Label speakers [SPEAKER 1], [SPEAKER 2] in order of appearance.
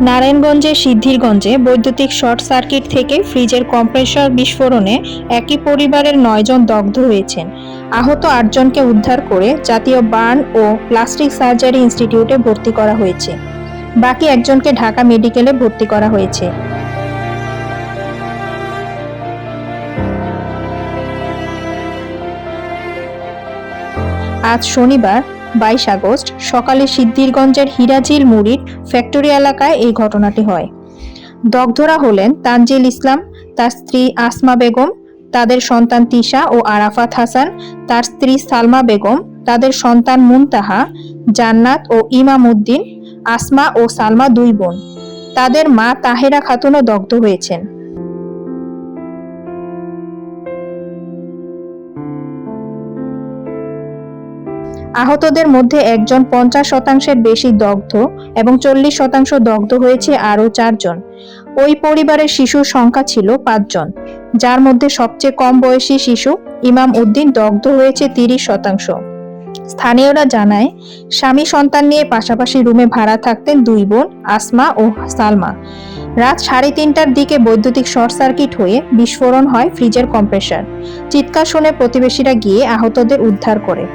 [SPEAKER 1] নারায়ণগঞ্জের সিদ্ধিরগঞ্জে বৈদ্যুতিক short circuit থেকে ফ্রিজের কম্প্রেসর বিস্ফোরণে একই পরিবারের নয়জন দগ্ধ হয়েছেন। আহত আটজনকে উদ্ধার করে জাতীয় বার্ন ও প্লাস্টিক সার্জারি ইনস্টিটিউটে ভর্তি করা হয়েছে। বাকি একজনকে ঢাকা মেডিকেলে ভর্তি করা হয়েছে। আজ শনিবার বাইশ আগস্ট, সকালে সিদ্ধিরগঞ্জের হিরাজিল মুড়ির ফ্যাক্টরি এলাকায় এই ঘটনাটি হয়। দগ্ধরা হলেন তানজিল ইসলাম, তার স্ত্রী আসমা বেগম, তাদের সন্তান তিশা ও আরাফাত হাসান, তার স্ত্রী সালমা বেগম, তাদের সন্তান মুনতাহা, জান্নাত ও ইমাম উদ্দিন, আসমা ও সালমা দুই বোন। তাদের মা তাহেরা খাতুনও দগ্ধ হয়েছেন। আহতদের মধ্যে একজন পঞ্চাশ শতাংশের বেশি দগ্ধ এবং চল্লিশ শতাংশ দগ্ধ হয়েছে আরও চারজন। ওই পরিবারের শিশুর সংখ্যা ছিল পাঁচজন, যার মধ্যে সবচেয়ে কম বয়সী শিশু ইমাম উদ্দিন দগ্ধ হয়েছে তিরিশ শতাংশ। স্থানীয়রা জানায়, স্বামী সন্তান নিয়ে পাশাপাশি রুমে ভাড়া থাকতেন দুই বোন আসমা ও সালমা। রাত সাড়ে তিনটার দিকে বৈদ্যুতিক শর্ট সার্কিট হয়ে বিস্ফোরণ হয় ফ্রিজের কম্প্রেসার। চিৎকার শুনে প্রতিবেশীরা গিয়ে আহতদের উদ্ধার করে।